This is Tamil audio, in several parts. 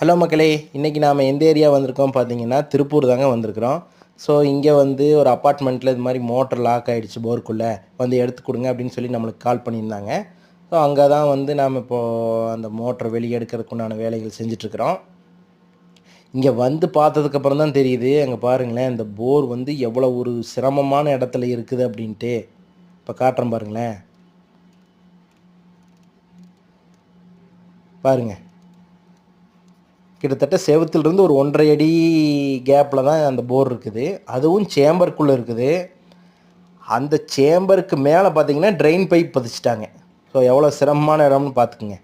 ஹலோ மக்களே இன்றைக்கி நாம் எந்த ஏரியா வந்திருக்கோம் பார்த்தீங்கன்னா திருப்பூர் தாங்க வந்திருக்கிறோம். ஸோ இங்கே வந்து ஒரு அப்பார்ட்மெண்ட்டில் இது மாதிரி மோட்டர் லாக் ஆகிடுச்சு போருக்குள்ளே. வந்து எடுத்து கொடுங்க அப்படின்னு சொல்லி நம்மளுக்கு கால் பண்ணியிருந்தாங்க. ஸோ அங்கே தான் வந்து நாம் இப்போது அந்த மோட்டர் வெளியே எடுக்கிறதுக்கு உண்டான வேலைகள் செஞ்சிட்ருக்குறோம். இங்கே வந்து பார்த்ததுக்கப்புறம் தான் தெரியுது அங்கே பாருங்களேன் இந்த போர் வந்து எவ்வளோ ஒரு சிரமமான இடத்துல இருக்குது அப்படின்ட்டு. இப்போ காட்டுறேன் பாருங்களேன். பாருங்கள் கிட்டத்தட்ட செவத்திலிருந்து ஒரு ஒன்றரை அடி கேப்பில் தான் அந்த போர் இருக்குது. அதுவும் சேம்பருக்குள்ளே இருக்குது. அந்த சேம்பருக்கு மேலே பார்த்தீங்கன்னா ட்ரெயின் பைப் பதிச்சிட்டாங்க. ஸோ எவ்வளோ சிரமமான இடம்னு பார்த்துக்குங்க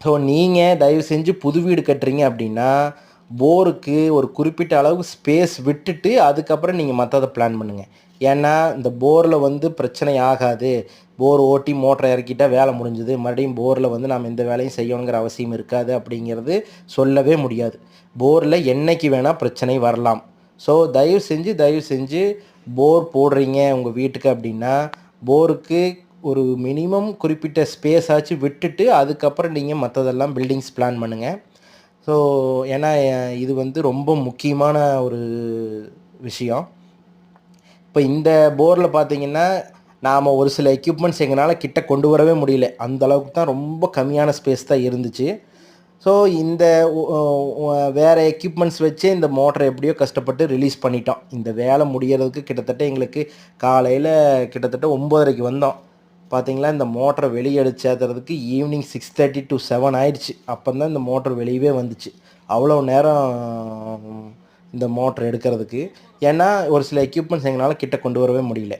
ஸோ நீங்கள் தயவு செஞ்சு புது வீடு கட்டுறீங்க அப்படின்னா போருக்கு ஒரு குறிப்பிட்ட அளவுக்கு ஸ்பேஸ் விட்டுட்டு அதுக்கப்புறம் நீங்கள் மற்றதை பிளான் பண்ணுங்கள் ஏன்னா இந்த போரில் வந்து பிரச்சனை ஆகாது. போர் ஓட்டி மோட்டரை இறக்கிட்டால் வேலை முடிஞ்சுது. மறுபடியும் போரில் வந்து நாம் எந்த வேலையும் செய்யணுங்கிற அவசியம் இருக்காது அப்படிங்கிறது சொல்லவே முடியாது. போரில் என்னைக்கு வேணால் பிரச்சனை வரலாம். ஸோ தயவு செஞ்சு தயவு செஞ்சு போர் போடுறீங்க உங்கள் வீட்டுக்கு அப்படின்னா போருக்கு ஒரு மினிமம் குறிப்பிட்ட ஸ்பேஸ் ஆச்சு விட்டுட்டு அதுக்கப்புறம் நீங்கள் மற்றதெல்லாம் பில்டிங்ஸ் பிளான் பண்ணுங்கள் ஸோ ஏன்னா இது வந்து ரொம்ப முக்கியமான ஒரு விஷயம். இப்போ இந்த போரில் பார்த்தீங்கன்னா நாம் ஒரு சில எக்யூப்மெண்ட்ஸ் எங்களால் கிட்ட கொண்டு வரவே முடியல. அந்த அளவுக்கு தான் ரொம்ப கம்மியான ஸ்பேஸ் தான் இருந்துச்சு. ஸோ இந்த வேறு எக்யூப்மெண்ட்ஸ் வச்சு இந்த மோட்டரை எப்படியோ கஷ்டப்பட்டு ரிலீஸ் பண்ணிட்டோம். இந்த வேலை முடியறதுக்கு கிட்டத்தட்ட எங்களுக்கு காலையில் கிட்டத்தட்ட ஒம்போதரைக்கு வந்தோம். பார்த்தீங்களா இந்த மோட்டரை வெளியே எடுத்து evening six thirty to seven ஆயிடுச்சு. அப்போ தான் இந்த மோட்டர் வெளியவே வந்துச்சு. அவ்வளோ நேரம் இந்த மோட்டர் எடுக்கிறதுக்கு. ஏன்னா ஒரு சில எக்யூப்மெண்ட்ஸ் எங்களால் கிட்ட கொண்டு வரவே முடியல.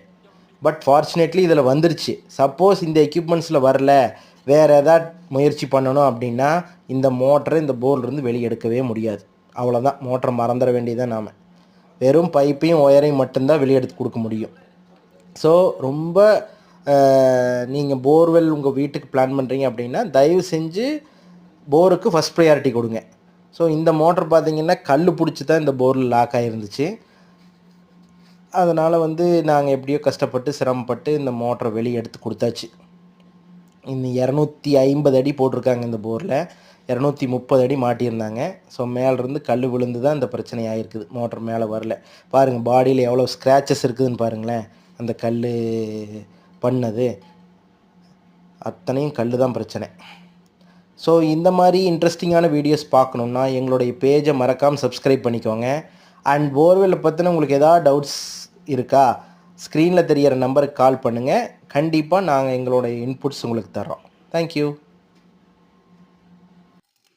பட் ஃபார்ச்சுனேட்லி இதில் வந்துருச்சு. சப்போஸ் இந்த எக்யூப்மெண்ட்ஸில் வரல வேறு ஏதாவது முயற்சி பண்ணணும் அப்படின்னா இந்த மோட்டரை இந்த போர்லேருந்து வெளியே எடுக்கவே முடியாது. அவ்வளோதான். மோட்டரை மறந்துட வேண்டியதான் நாம். வெறும் பைப்பையும் ஒயரையும் மட்டும்தான் வெளியே எடுத்து கொடுக்க முடியும். ஸோ ரொம்ப நீங்கள் போர்வெல் உங்கள் வீட்டுக்கு பிளான் பண்ணுறீங்க அப்படின்னா தயவு செஞ்சு போருக்கு ஃபஸ்ட் ப்ரையாரிட்டி கொடுங்க. ஸோ இந்த மோட்டர் பார்த்திங்கன்னா கல் பிடிச்சி தான் இந்த போரில் லாக் ஆகிருந்துச்சு அதனால் வந்து நாங்கள் எப்படியோ கஷ்டப்பட்டு சிரமப்பட்டு இந்த மோட்டரை வெளியே எடுத்து கொடுத்தாச்சு. இந்த இரநூத்தி ஐம்பது அடி போட்டிருக்காங்க இந்த போரில். இரநூத்தி முப்பது அடி மாட்டியிருந்தாங்க. ஸோ மேலேருந்து கல் விழுந்து தான் இந்த பிரச்சனை ஆகிருக்குது மோட்டர் மேலே வரல. பாருங்கள் பாடியில் எவ்வளோ ஸ்க்ராச்சஸ் இருக்குதுன்னு பாருங்களேன். அந்த கல் பண்ணது. அத்தனையும் கல் தான் பிரச்சனை. ஸோ இந்த மாதிரி இன்ட்ரெஸ்டிங்கான வீடியோஸ் பார்க்கணுன்னா எங்களுடைய பேஜை மறக்காமல் சப்ஸ்கிரைப் பண்ணிக்கோங்க. அண்ட் போர்வெல்லை பற்றின உங்களுக்கு எதாவது டவுட்ஸ் இருக்கா ஸ்க்ரீனில் தெரியிற நம்பருக்கு கால் பண்ணுங்கள் கண்டிப்பாக நாங்கள் எங்களுடைய இன்புட்ஸ் உங்களுக்கு தரோம் தேங்க்யூ